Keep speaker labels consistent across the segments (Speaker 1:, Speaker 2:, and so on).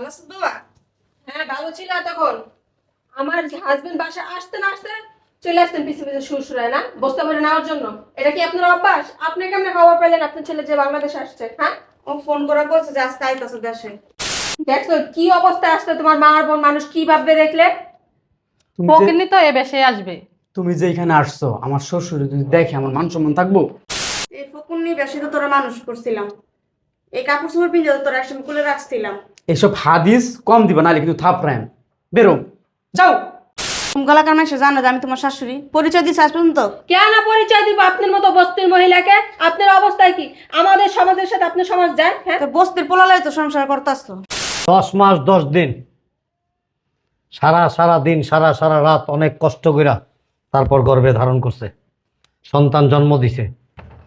Speaker 1: ভালো আছো বাবা হ্যাঁ ভালো ছিল তখন। আমার হাজবেন্ড বাসা আসতে না আসতে চলে আসতেন পিছু পিছু শ্বশুরায় না? বস্তা ভরে নেওয়ার জন্য। এটা কি আপনার অভ্যাস? আপনি কেমন খবর পেলেন আপনার ছেলে যে বাংলাদেশে আসছে হ্যাঁ?
Speaker 2: ও ফোন করে বলছে যে আজকে আইতাছে দেশে।
Speaker 1: দেখছ কি অবস্থায় আসছে তোমার মা আর বোন? মানুষ কি ভাববে দেখলে?
Speaker 3: তুমি যে-
Speaker 4: তো এ বেশে আসবে।
Speaker 3: তুমি যে এখানে আসছো আমার শ্বশুর যদি দেখে আমার মান সম্মান থাকব?
Speaker 2: এই ফকুন্নি বেশি তো তোরা মানুষ করছিলাম। এই কাপড় চোপড় পিঁধে তোরা একসময় খুলে রাখছিলাম।
Speaker 3: এসব হাদিস কম দিবা নাহলে কিন্তু থাপড়াম বেরো। যাও।
Speaker 2: গলাকার মানুষ জানো যে আমি তোমার শাশুড়ি? পরিচয় দিচ্ছে আজ পর্যন্ত?
Speaker 1: কেন পরিচয় দিব আপনার মতো বস্তির মহিলাকে? আপনার অবস্থায় কি? আমাদের সমাজের সাথে আপনার সমাজ যায় হ্যাঁ?
Speaker 2: তো বস্তির পোলালাই তো সংসার করতেছো।
Speaker 5: দশ মাস দশ দিন। সারা সারা দিন সারা সারা রাত অনেক কষ্ট কইরা তারপর গর্ভে ধারণ করছে। সন্তান জন্ম দিছে।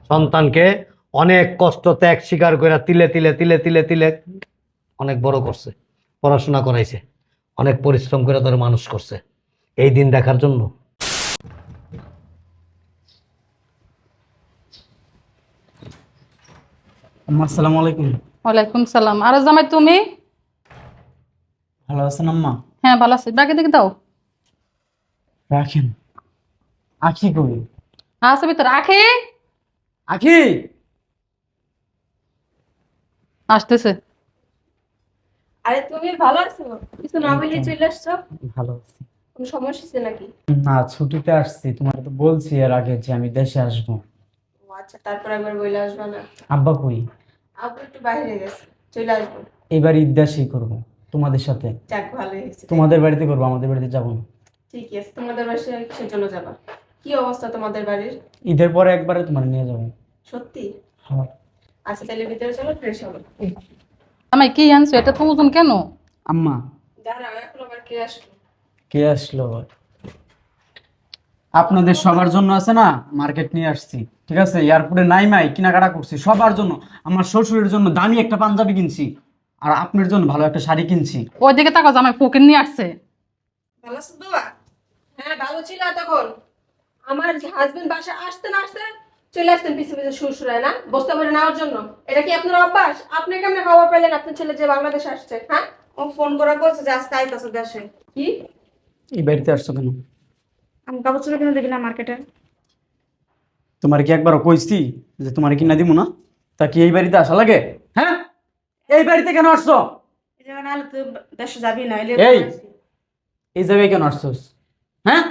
Speaker 5: সন্তানকে অনেক কষ্ট ত্যাগ স্বীকার কইরা তিলে তিলে তিলে তিলে তিলে অনেক বড় করছে পড়াশোনা করাইছে অনেক পরিশ্রম করে তোর মানুষ করছে। এই দিন দেখার জন্য।
Speaker 3: আম্মা আসসালামু আলাইকুম।
Speaker 4: ওয়ালাইকুম সালাম। আর জামাই তুমি?
Speaker 3: ভালো আছেন আম্মা?
Speaker 4: হ্যাঁ ভালো আছি। বাকি দিকে দাও।
Speaker 3: রাখেন। আখি কই?
Speaker 4: আখি।
Speaker 3: আখি?
Speaker 4: আসতেছে।
Speaker 1: আরে তুমি ভালো আছো? কিছু না বলে চলে আসছো?
Speaker 3: ভালো আছি।
Speaker 1: কোনো সমস্যা আছে নাকি?
Speaker 3: না ছুটিতে আসছি। তোমার তো বলছি এর আগে যে আমি দেশে আসব।
Speaker 1: ও আচ্ছা তারপর একবার বলে আসবা না?
Speaker 3: আব্বা কই?
Speaker 1: একটু বাইরে গেছে চলে আসব।
Speaker 3: এবার ঈদ দেশেই করব তোমাদের সাথে।
Speaker 1: যাক ভালো হয়েছে।
Speaker 3: তোমাদের বাড়িতে করব আমাদের বাড়িতে যাব না।
Speaker 1: ঠিকই আছে তোমাদের বাসায় কিসের জন্য যাবা। কি অবস্থা তোমাদের বাড়ির?
Speaker 3: ঈদের পরে একবারে তোমার নিয়ে যাব।
Speaker 1: সত্যি?
Speaker 3: হ্যাঁ।
Speaker 1: আচ্ছা তাহলে ভিতরে চলো ফ্রেশ হব।
Speaker 4: জামাই কি আনছো? এটা তো ওজন কেন?
Speaker 3: আম্মা।
Speaker 1: দাঁড়াও এখন আবার কে আসলো?
Speaker 3: কে আসলো? আপনাদের সবার জন্য আছে না মার্কেট নিয়ে আসছি ঠিক আছে? এয়ারপোর্টে নাই মাই কেনাকাটা করছি সবার জন্য। আমার শ্বশুরের জন্য দামি একটা পাঞ্জাবি কিনছি আর আপনার জন্য ভালো একটা শাড়ি কিনছি।
Speaker 4: ওই দিকে তাকো জামাই ফকির নিয়ে আসছে।
Speaker 1: ভালো আছো বাবা হ্যাঁ ভালো ছিল তখন আমার হাজবেন্ড বাসা আসতে না আসতে চলে আসতেন পিছু পিছু না? বস্তা ভরে নেওয়ার জন্য? এটা কি আপনার অভ্যাস? আপনি কেমন খবর পেলেন আপনার ছেলে যে বাংলাদেশে আসছে হ্যাঁ?
Speaker 2: ও ফোন করা বলছে যে আজকে আইতাছে দেশে।
Speaker 1: কি?
Speaker 3: এই বাড়িতে আসছো কেন?
Speaker 2: আমি কাপড় চোপড় কিনে দিবি না মার্কেটে।
Speaker 3: তোমার কি একবার কইছি যে তোমার কিনা দিব না? তা কি এই বাড়িতে আসা লাগে? হ্যাঁ? এই বাড়িতে কেন আসছো?
Speaker 2: এই জায়গায় তুই দেশে যাবি না
Speaker 3: এই! এই জায়গায় কেন আসছোস? হ্যাঁ?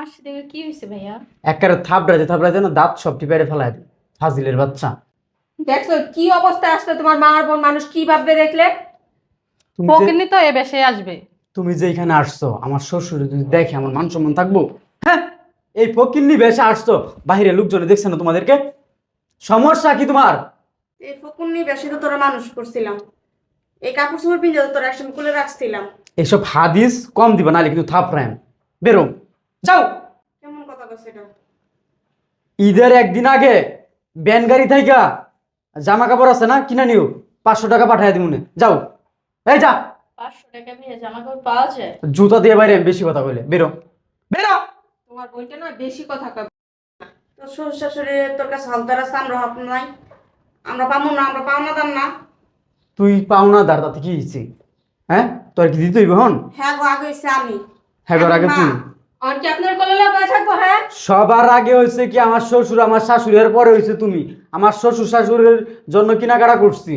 Speaker 6: আসছে দেখে কি হয়েছে ভাইয়া?
Speaker 3: একবারে না দাঁত সব টিপাইরে ফেলাই দে ফাজিলের বাচ্চা।
Speaker 1: দেখছ কি অবস্থায় আসছে তোমার মা আর বোন? মানুষ কি ভাববে দেখলে?
Speaker 3: তুমি যে-
Speaker 4: তো এ বেশে আসবে।
Speaker 3: তুমি যে এখানে আসছো আমার শ্বশুর যদি দেখে আমার মান সম্মান থাকব? হ্যাঁ। এই ফকিন্নি বেশে আসছো বাইরে লোকজনে দেখছে না তোমাদেরকে? সমস্যা কি তোমার?
Speaker 2: এই ফকুন্নি বেশি তো তোরা মানুষ করছিলাম। এই কাপড় চোপড় পিঁধে তোরা একসময় খুলে রাখছিলাম।
Speaker 3: এসব হাদিস কম দিবা নাহলে কিন্তু থাপড়াম বেরো। যাও।
Speaker 2: কেমন কথা কচ্ছে এটা?
Speaker 3: ঈদের একদিন আগে ব্যান গাড়ি থাইকা জামা কাপড় আছে না কিনা নিও। পাঁচশো টাকা পাঠাই দিমুনে। যাও। এই যা।
Speaker 6: পাঁচশো টাকা ভাইয়া জামা কাপড় পাওয়া যায়?
Speaker 3: জুতা দিয়ে বাইরে আমি বেশি কথা বলে বেরো। বেরো।
Speaker 1: তোমার বোনটা না বেশি কথা কয়।
Speaker 2: তোর শ্বশুর শাশুড়ি তোর কাছে আমরা হক নাই। আমরা পাবো না আমরা পাও না। দাম না
Speaker 3: তুই পাওনা দার তাতে কি হ্যাঁ? তোর কি দিতেই হন
Speaker 2: হ্যাঁ গো আগে আমি।
Speaker 3: হ্যাঁ গো, আগে তুই
Speaker 1: আর কি আপনার কলেলা থাকব হ্যাঁ?
Speaker 3: সবার আগে হয়েছে কি আমার শ্বশুর আমার শাশুড়ের পরে হয়েছে তুমি। আমার শ্বশুর শাশুড়ের জন্য কেনাকাটা করছি।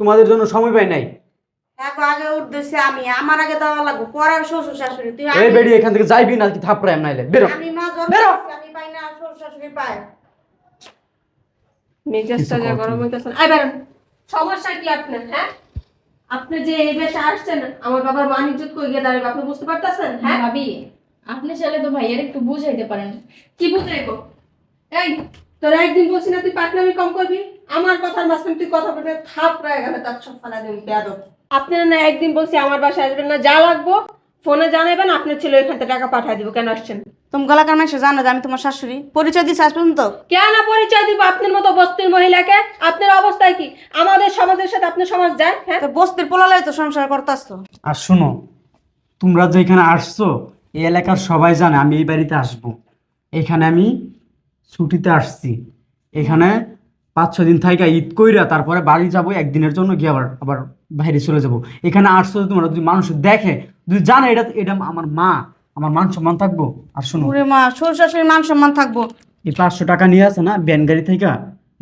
Speaker 3: তোমাদের জন্য সময় পাই নাই।
Speaker 2: আগে উঠতেছে আমি আমার আগে দেওয়া লাগবো পরে শ্বশুর শাশুড়ি তুই
Speaker 3: এই বেড়ি এখান থেকে যাইবি না কি থাপড়াই নাইলে। বেরো।
Speaker 2: আমি মা
Speaker 3: বেরো।
Speaker 2: আমি পাই না শ্বশুর শাশুড়ি পায়।
Speaker 1: মেজাজটা যা গরম
Speaker 3: নেই।
Speaker 1: আই বেরোন সমস্যা কি আপনার হ্যাঁ? আপনি যে এই বেশে আসছেন আমার বাবার মান ইজ্জত কই গিয়ে দাঁড়াবে আপনি বুঝতে পারতেছেন হ্যাঁ?
Speaker 6: ভাবি আপনি চাইলে তো ভাইয়ের একটু বুঝাইতে পারেন।
Speaker 1: কি বুঝাইবো? এই তোর একদিন বলছি না তুই পাটনামি কম করবি? আমার কথার মাঝখানে তুই কথা বলে থাপ রয়ে গেলে তার সব ফালা দিন বেয়াদব। আপনারা না একদিন বলছি আমার বাসায় আসবেন না যা লাগবো ফোনে জানাবেন আপনার ছেলে ওইখান থেকে টাকা পাঠিয়ে দিব কেন আসছেন?
Speaker 2: তুমি গলা গলাকার মানুষ জানো যে আমি তোমার শাশুড়ি। পরিচয় দিচ্ছে আজ পর্যন্ত?
Speaker 1: কেন পরিচয় দিব আপনার মতো বস্তির মহিলাকে? আপনার অবস্থায় কি? আমাদের সমাজের সাথে আপনার সমাজ যায় হ্যাঁ?
Speaker 2: তো বস্তির পোলালাই তো সংসার করতেছো।
Speaker 3: আর শোনো তোমরা যে এখানে আসছো এই এলাকার সবাই জানে আমি এই বাড়িতে আসব। এখানে আমি ছুটিতে আসছি। এখানে পাঁচ ছ দিন থাইকা ঈদ কইরা তারপরে বাড়ি যাব একদিনের জন্য গিয়ে আবার আবার বাইরে চলে যাব। এখানে আসছো তোমার যদি মানুষ দেখে যদি জানে এটা এটা আমার মা আমার মান সম্মান থাকব? আর শোনো।
Speaker 2: ওরে মা শ্বশুর শাশুড়ির মান সম্মান থাকব?
Speaker 3: এই পাঁচশো টাকা নিয়ে আছে না ব্যান গাড়ি থেকে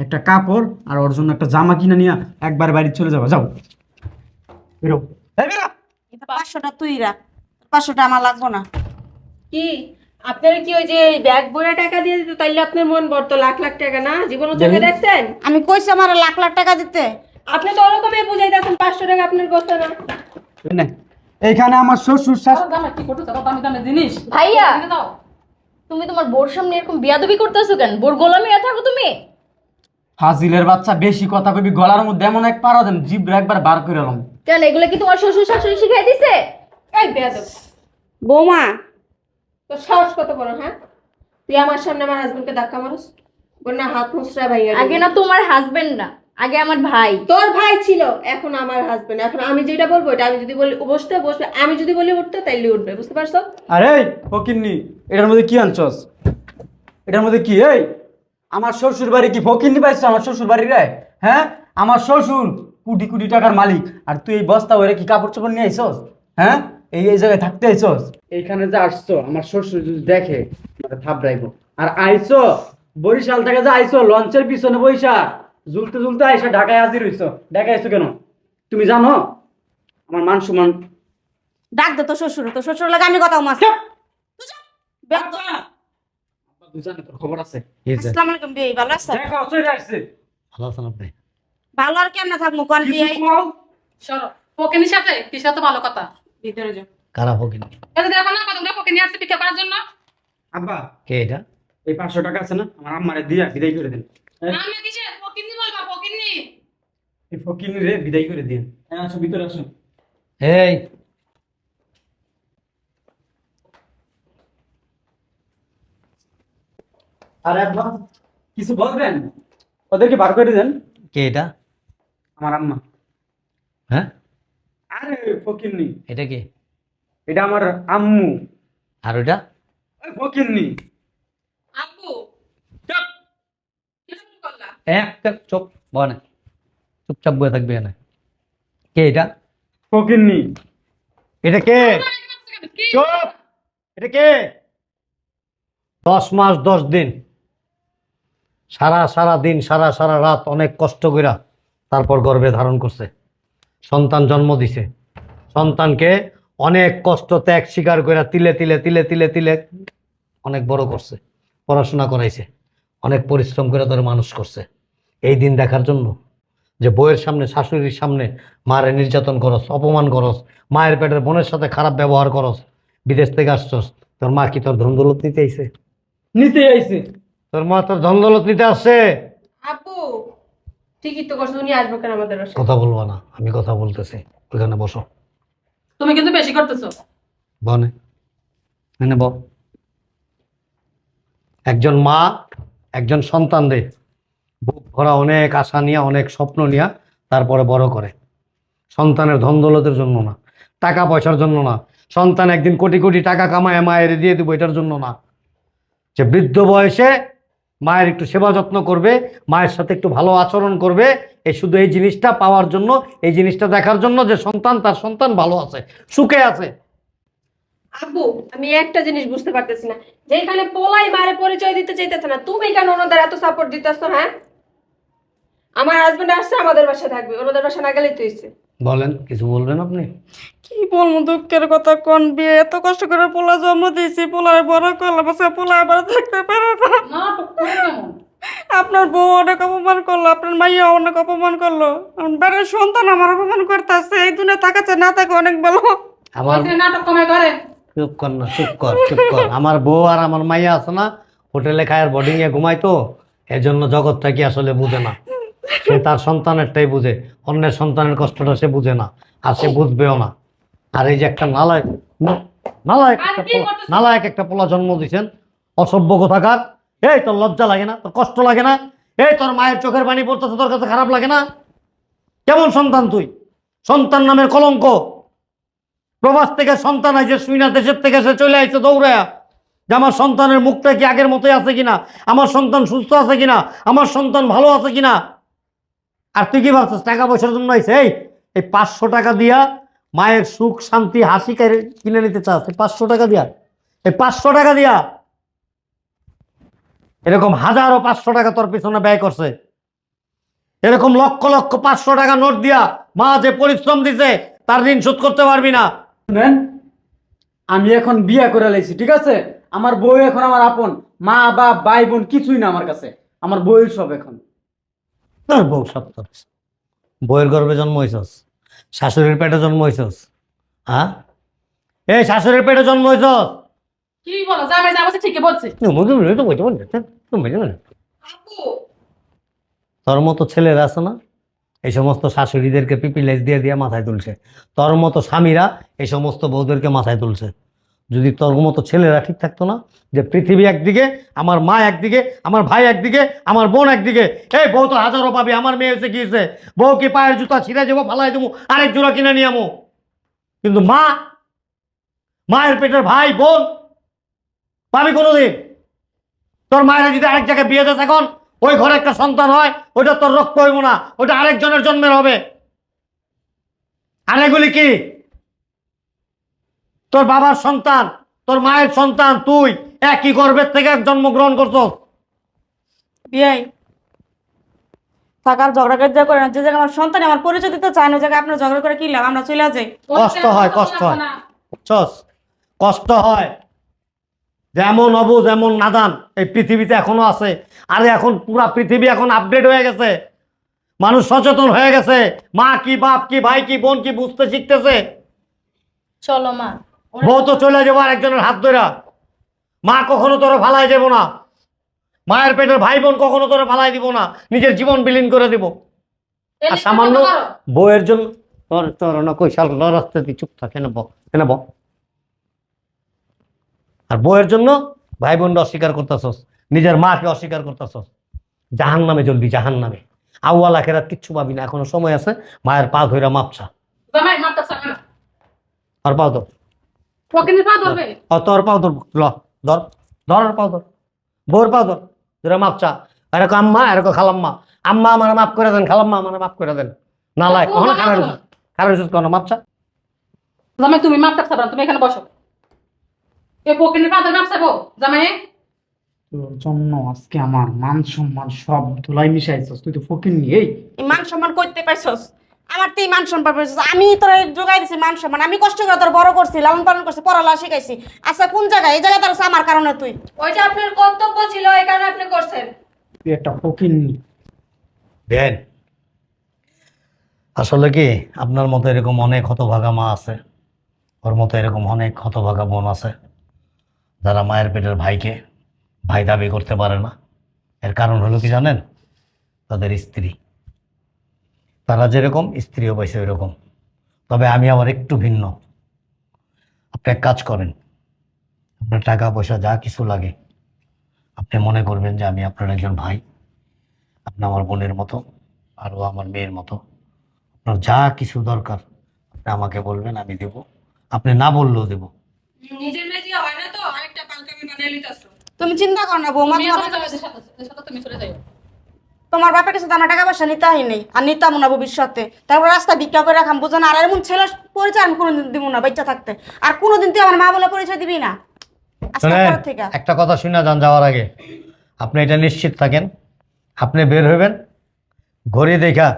Speaker 3: একটা কাপড় আর ওর জন্য একটা জামা কিনে নিয়ে একবার বাড়ি চলে যাব। যাও। বেরো।
Speaker 2: পাঁচশোটা তুই রাখ পাঁচশোটা আমার লাগবো না।
Speaker 1: কি? আপনারা কি ওই যে ব্যাগ বইয়া টাকা দিয়ে দিত? তাইলে আপনার মন বর্ত লাখ লাখ টাকা না? জীবনে চোখে দেখছেন?
Speaker 2: আমি কইছি আমার লাখ লাখ টাকা দিতে।
Speaker 1: আপনি তো ওরকমই বুঝাইতেছেন পাঁচশো টাকা আপনার গোস্ত না।
Speaker 3: এই এইখানে আমার শ্বশুর
Speaker 4: জিনিস।
Speaker 6: ভাইয়া তুমি তোমার বোর সামনে এরকম বিয়াদবি করতেছো কেন? বোর গোলামি থাকো তুমি।
Speaker 3: ফাজিলের বাচ্চা বেশি কথা কবি গলার মধ্যে এমন এক পারা দেন জিভ একবার বার করে এলাম
Speaker 6: কেন এগুলো কি তোমার শ্বশুর শাশুড়ি শিখাই দিছে?
Speaker 1: এই বেয়াদব।
Speaker 2: বৌমা
Speaker 1: তো সাহস কত বড় হ্যাঁ? তুই আমার সামনে আমার হাজবেন্ডকে ধাক্কা মারস? বল না হাত মুসরা ভাই
Speaker 6: আগে না তোমার হাজবেন্ড না আগে আমার ভাই।
Speaker 1: তোর ভাই ছিল এখন আমার হাজবেন্ড এখন আমি যেটা বলব এটা আমি যদি বলি বসতে বসবে। আমি যদি বলি উঠতে তাইলে উঠবে বুঝতে পারছ?
Speaker 3: আরে ফকিন্নি এটার মধ্যে কি আনছস? এটার মধ্যে কি এই? আমার শ্বশুর বাড়ি কি ফকিন্নি পাইছো আমার শ্বশুর বাড়ি রে হ্যাঁ? আমার শ্বশুর কোটি কোটি টাকার মালিক। আর তুই এই বস্তা ওরে কি কাপড় চোপড় নিয়ে আইছস? হ্যাঁ? এই এই জায়গায় থাকতে আইছস? এইখানে যে আসছো আমার শ্বশুর যদি দেখে আমাকে থাপড়াইবো। আর আইছো বরিশাল থেকে যে আইছো লঞ্চের পিছনে বইসা ঝুলতে ঝুলতে আইসা ঢাকায় হাজির হইছো। ঢাকায় আইছো কেন? তুমি জানো? আমার মান সম্মান।
Speaker 2: ডাক দে তো শ্বশুর তো শ্বশুর লাগে আমি কথা মাস
Speaker 3: খবর আছে?
Speaker 2: আসসালামু আলাইকুম বিয়ে ভালো আছেন
Speaker 3: দেখো চলে আসছে।
Speaker 5: ভালো আছেন আপনি?
Speaker 2: ভালো আর কেমনে থাকব কোন বিয়ে।
Speaker 4: সরো পকিনির সাথে কি সাথে ভালো কথা?
Speaker 1: ভিতরে যাও।
Speaker 5: কারা ফকিনি?
Speaker 4: এটা দেখো না কতগুলো পকিনি আসছে পিঠা করার জন্য?
Speaker 3: আব্বা।
Speaker 5: কে এটা?
Speaker 3: এই পাঁচশো টাকা আছে না? আমার আম্মারে দিয়া বিদায় করে দিন।
Speaker 4: আমি দিছে পকিনি বলবা পকিনি
Speaker 3: এই ফকিনি রে বিদায় করে দিন। হ্যাঁ আসো ভিতরে আসো।
Speaker 5: এই।
Speaker 3: আর আব্বা কিছু বলবেন? ওদেরকে বার করে দেন।
Speaker 5: কে এটা?
Speaker 3: আমার আম্মা।
Speaker 5: হ্যাঁ?
Speaker 3: ফকিন্নি।
Speaker 5: এটা কে?
Speaker 3: এটা আমার আম্মু।
Speaker 5: আর ওটা?
Speaker 3: ওই ফকিন্নি।
Speaker 1: আব্বু। চুপ।
Speaker 5: একটা চুপ বনে চুপচাপ বয়ে থাকবে না কে এটা?
Speaker 3: ফকিন্নি।
Speaker 5: এটা কে? চুপ। এটা কে? দশ মাস দশ দিন। সারা সারা দিন সারা সারা রাত অনেক কষ্ট কইরা তারপর গর্ভে ধারণ করছে। সন্তান জন্ম দিছে। সন্তানকে অনেক কষ্ট ত্যাগ স্বীকার করে তিলে তিলে তিলে তিলে তিলে অনেক বড় করছে পড়াশোনা করাইছে অনেক পরিশ্রম করে তোর মানুষ করছে। এই দিন দেখার জন্য যে বইয়ের সামনে শাশুড়ির সামনে মারে নির্যাতন করস অপমান করস মায়ের পেটের বোনের সাথে খারাপ ব্যবহার করস বিদেশ থেকে আসছস তোর মা কি তোর ধন্দলত নিতে আইছে?
Speaker 3: নিতে আইছে।
Speaker 5: তোর মা তোর ধন্দলত নিতে আসছে?
Speaker 1: আব্বু ঠিকই তো করছ উনি আসব কেন আমাদের বাসায়?
Speaker 5: কথা বলব না আমি কথা বলতেছি ওইখানে বসো।
Speaker 4: তুমি কিন্তু বেশি করতেছো।
Speaker 5: বনে। এনে ব একজন মা, একজন সন্তান রে। বুক ভরা অনেক আশা নিয়ে, অনেক স্বপ্ন নিয়ে তারপরে বড় করে। সন্তানের ধন দৌলতের জন্য না, টাকা পয়সার জন্য না। সন্তান একদিন কোটি কোটি টাকা কামায়, মায়ের দিয়ে দেবো, এটার জন্য না। যে বৃদ্ধ বয়সে মায়ের একটু সেবা যত্ন করবে, মায়ের সাথে একটু ভালো আচরণ করবে এই শুধু এই জিনিসটা পাওয়ার জন্য এই জিনিসটা দেখার জন্য যে সন্তান তার সন্তান ভালো আছে সুখে আছে।
Speaker 1: আব্বু আমি একটা জিনিস বুঝতে পারতেছি না। যেখানে পোলাই মারে পরিচয় দিতে চাইতেছে না তুমি কেন ওনাদের এত সাপোর্ট দিতেছো হ্যাঁ? আমার হাজবেন্ড আসছে আমাদের বাসায় থাকবে। ওনাদের বাসা না গেলেই তো হইছে।
Speaker 5: বলেন কিছু বলবেন আপনি?
Speaker 2: কি বলব দুঃখের কথা কোন বিয়ে? এত কষ্ট করে পোলা জন্ম দিয়েছি পোলায় বড় করলাম আজকে পোলা আবার থাকতে পারে না। আপনার বউ অনেক অপমান করল আপনার মাইয়া অনেক অপমান করল। আমার বাড়ির সন্তান আমার অপমান করতেছে এই দুনিয়া থাকাচ্ছে না থাকে অনেক ভালো।
Speaker 5: আমার
Speaker 4: নাটক কমে করে
Speaker 5: চুপ কর না চুপ কর চুপ কর। আমার বউ আর আমার মাইয়া আছে না হোটেলে খায় আর বোর্ডিং এ ঘুমাইতো এজন্য জগৎটা কি আসলে বুঝে না। সে তার সন্তানেরটাই বুঝে অন্যের সন্তানের কষ্টটা সে বুঝে না আর সে বুঝবেও না। আর এই যে একটা নালায়ক না- নালায়ক একটা পোলা- জন্ম দিছেন অসভ্য কোথাকার। এই, তোর লজ্জা লাগে না? তোর কষ্ট লাগে না? এই, তোর মায়ের চোখের পানি পড়তেছে, তোর কাছে খারাপ লাগে না? কেমন সন্তান তুই? সন্তান নামের কলঙ্ক। প্রবাস থেকে সন্তান আইছে, শুই না, দেশের থেকে সে চলে আইছে দৌড়ায়া। যে আমার সন্তানের মুখটা কি আগের মতোই আছে কিনা? আমার সন্তান সুস্থ আছে কিনা? আমার সন্তান ভালো আছে কিনা? আর তুই কি ভাবছিস, টাকা পয়সার জন্য হয়েছে এই এই পাঁচশো টাকা দিয়া মায়ের সুখ, শান্তি, হাসি কিনে নিতে চাস? পাঁচশো টাকা দিয়া। এই পাঁচশো টাকা দিয়া এরকম হাজারো পাঁচশো টাকা তোর পিছনে ব্যয় করছে। এরকম লক্ষ লক্ষ পাঁচশো টাকা নোট দিয়া মা যে পরিশ্রম দিছে তার ঋণ শোধ করতে পারবি না।
Speaker 3: শুনেন আমি এখন বিয়ে করে লাইছি ঠিক আছে? আমার বউ এখন আমার আপন মা বাপ ভাই বোন কিছুই না আমার কাছে। আমার বউয়ের সব এখন।
Speaker 5: তোর বউ সব তোর। বউয়ের গর্ভে জন্ম হয়েছস শাশুড়ির পেটে জন্ম হয়েছস হ্যাঁ? এই শাশুড়ির পেটে জন্ম হয়েছস
Speaker 4: কি বলো? জামাই যা বলছে ঠিকই বলছে।
Speaker 5: তোর মতো ছেলেরা আছে না এই সমস্ত শাশুড়িদেরকে পিপিলাইজ দিয়ে দিয়ে মাথায় তুলছে। তোর মতো স্বামীরা এই সমস্ত বউদেরকে মাথায় তুলছে। যদি তোর মতো ছেলেরা ঠিক থাকতো না যে পৃথিবী একদিকে আমার মা একদিকে আমার ভাই একদিকে আমার বোন একদিকে এই বউ তো হাজারো পাবি আমার মেয়ে এসে গিয়েছে। বউ কি পায়ের জুতা ছিঁড়ে যাব ফালাই দেবো আরেক জোড়া কিনে নিয়ে আমো। কিন্তু মা মায়ের পেটের ভাই বোন পাবি কোনোদিন? তোর মায়েরা যদি আরেক জায়গায় বিয়ে দেশ এখন ওই ঘরে একটা সন্তান হয় ওটা তোর রক্ত হইব না ওটা আরেকজনের জন্মের হবে। আর এগুলি কি? তোর বাবার সন্তান তোর মায়ের সন্তান তুই একই গর্ভের থেকে জন্মগ্রহণ করছস।
Speaker 2: বিয়াই থাকার ঝগড়া কাজা করে না যে জায়গায় আমার সন্তান আমার পরিচয় দিতে চায় না জায়গায় আপনার ঝগড়া করে কি লাভ? আমরা চলে যাই।
Speaker 5: কষ্ট হয়, কষ্ট হয়। কষ্ট হয়। যেমন অবুজ এমন নাদান এই পৃথিবীতে এখনও আছে। আরে এখন পুরা পৃথিবী এখন আপডেট হয়ে গেছে। মানুষ সচেতন হয়ে গেছে। মা কি বাপ কি ভাই কি বোন কি বুঝতে শিখতেছে?
Speaker 6: চলো মা।
Speaker 5: বউ তো চলে যাব আরেকজনের হাত ধরা। মা কখনো তোর ফালাই যাব না। মায়ের পেটের ভাই বোন কখনো তোর ফালাই দিব না। নিজের জীবন বিলীন করে দিব। আর সামান্য বউয়ের জন্য তোর তোর না কই শাল রাস্তা তুই চুপ থাক কেন ব কেন ব? আর বউয়ের জন্য ভাই বোনরা অস্বীকার করতেছস নিজের মাকে অস্বীকার করতেছস। জাহান নামে জ্বলবি জাহান নামে আউয়াল আখেরাত কিচ্ছু পাবি না এখনও সময় আছে মায়ের পা ধইরা
Speaker 4: না
Speaker 5: আর পাও ধর। তোর পাও ধর ল ধর ধর আর পাও ধর। বউর পাও ধর ধরে মাপচা এরকম আম্মা এরকম খালাম্মা। আম্মা আমার মাফ করে দেন খালাম্মা আমার মাফ করে দেন। না লাই
Speaker 4: ও,
Speaker 5: কখনো খারাপ। খারাপ মাপচা
Speaker 4: তুমি চাবে না তুমি এখানে বসো। এ ফকিনি পা ধরে জামাই?
Speaker 3: তোর জন্য আজকে আমার মান সম্মান সব ধুলাই মিশাইছস তুই তো ফকির এই।
Speaker 2: মান সম্মান করতে পাইছস আমার তো মান সম্মান পাইছস আমি তোর যোগাই দিছি মান সম্মান আমি কষ্ট করে তোর বড় করছি লালন পালন করছি পড়ালা শিখাইছি। আচ্ছা কোন জায়গায়? এই জায়গায় তোর আছে আমার কারণে তুই।
Speaker 1: ওইটা আপনার কর্তব্য ছিল এই কারণে আপনি করছেন।
Speaker 3: তুই একটা ফকির নি।
Speaker 5: দেন আসলে কি আপনার মতো এরকম অনেক হতভাগা মা আছে? ওর মতো এরকম অনেক হতভাগা বোন আছে। যারা মায়ের পেটের ভাইকে ভাই দাবি করতে পারে না। এর কারণ হলো কি জানেন? তাদের স্ত্রী। তারা যেরকম, স্ত্রীও পাইছে ওইরকম। তবে আমি আবার একটু ভিন্ন। আপনি এক কাজ করেন। আপনার টাকা পয়সা যা কিছু লাগে, আপনি মনে করবেন যে আমি আপনার একজন ভাই, আপনি আমার বোনের মতো আর ও আমার মেয়ের মতো। আপনার যা কিছু দরকার, আপনি আমাকে বলবেন, আমি দেব। আপনি না বললেও দেব।
Speaker 1: নিজের মেয়ে দিয়ে হয় না তো আরেকটা পাঙ্কামি বানিয়ে লিতাছো
Speaker 2: তুমি চিন্তা কর না বৌমা
Speaker 4: তুমি
Speaker 2: তোমার
Speaker 4: চলে সাথে সাথে তুমি চলে যাও
Speaker 2: তোমার বাপের কাছে তো আমার টাকা পয়সা নিতে হয় নেই আর নিতাম না ভবিষ্যতে। তারপর রাস্তা ভিক্ষা করে রাখাম বুঝো না আর এমন ছেলে পরিচয় আমি কোনোদিন দিব না বাচ্চা থাকতে। আর কোনোদিন তুই আমার মা বলে পরিচয় দিবি না।
Speaker 5: একটা কথা শুনে যান যাওয়ার আগে। আপনি এটা নিশ্চিত থাকেন আপনি বের হইবেন ঘড়ি দেখা।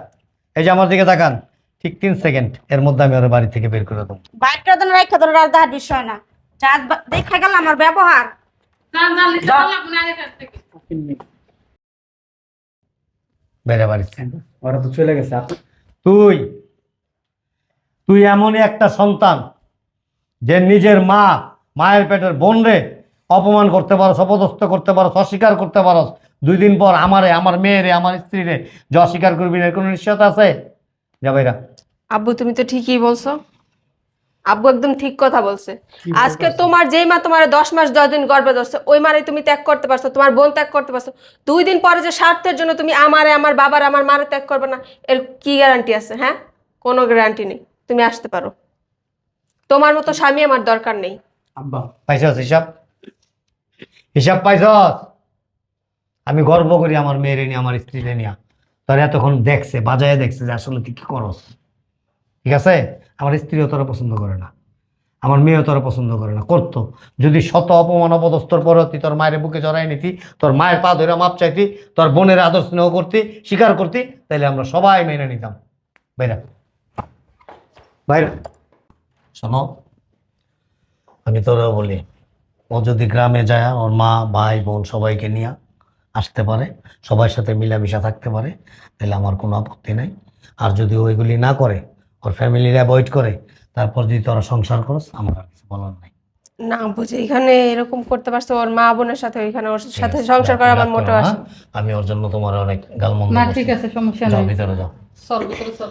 Speaker 5: এই যে আমার দিকে তাকান ঠিক তিন সেকেন্ড এর মধ্যে আমি ওর বাড়ি থেকে বের করে দেবো।
Speaker 2: বাইকটা তো রাখা আর দেখার বিষয় না। চাঁদ দেখা গেল আমার ব্যবহার।
Speaker 5: বেড়ে
Speaker 3: ওরা তো চলে গেছে
Speaker 5: তুই তুই এমনই একটা সন্তান যে নিজের মা মায়ের পেটের বোন রে অপমান করতে পারো অপদস্থ করতে পারো অস্বীকার করতে পারো দুই দিন পর আমারে আমার মেয়েরে আমার স্ত্রীরে যে অস্বীকার করবি না কোনো নিশ্চয়তা আছে? যাবেরা
Speaker 1: আব্বু তুমি তো ঠিকই বলছো। আব্বু একদম ঠিক কথা বলছে। আজকে তোমার যেই মা তোমার দশ মাস দশ দিন গর্ভে ধরছে ওই মারে তুমি ত্যাগ করতে পারছ তোমার বোন ত্যাগ করতে পারছ। দুই দিন পরে যে স্বার্থের জন্য তুমি আমারে আমার বাবার আমার মারে ত্যাগ করবে না এর কি গ্যারান্টি আছে হ্যাঁ? কোনো গ্যারান্টি নেই তুমি আসতে পারো। তোমার মতো স্বামী আমার দরকার নেই।
Speaker 3: আব্বা
Speaker 5: হিসাব? হিসাব পাইছস? আমি গর্ব করি আমার মেয়েরে নিয়ে আমার স্ত্রীরে নিয়ে। তোর এতক্ষণ দেখছে বাজায় দেখছে যে আসলে তুই কি করস। ঠিক আছে? আমার স্ত্রীও তোরা পছন্দ করে না। আমার মেয়েও তোরা পছন্দ করে না। করতো যদি শত অপমান অপদস্তর পর তুই তোর মায়ের বুকে জড়াই নিতি, তোর মায়ের পা ধরে মাপ চাইতি, তোর বোনের আদর স্নেহ করতি, স্বীকার করতি তাহলে আমরা সবাই মেনে নিতাম। বাইরা। বাইরে। শোনো, আমি তোরা বলি, ও যদি গ্রামে যায়, ওর মা, ভাই, বোন সবাইকে নিয়ে আসতে পারে, সবার সাথে মিলামিশা থাকতে পারে তাহলে আমার কোনো আপত্তি নাই। আর যদি ওইগুলি না করে ওর ফ্যামিলির অ্যাভয়েড করে তারপর যদি তোরা সংসার করস আমার আর কিছু বলার নাই।
Speaker 1: না বুঝি এখানে এরকম করতে পারছ ওর মা বোনের সাথে ওইখানে ওর সাথে সংসার করা আমার মোটেও আসে
Speaker 5: আমি ওর জন্য তোমার অনেক গালমন্দ
Speaker 4: না ঠিক আছে সমস্যা
Speaker 5: যাও ভিতরে যাও।
Speaker 4: চল ভিতরে চল।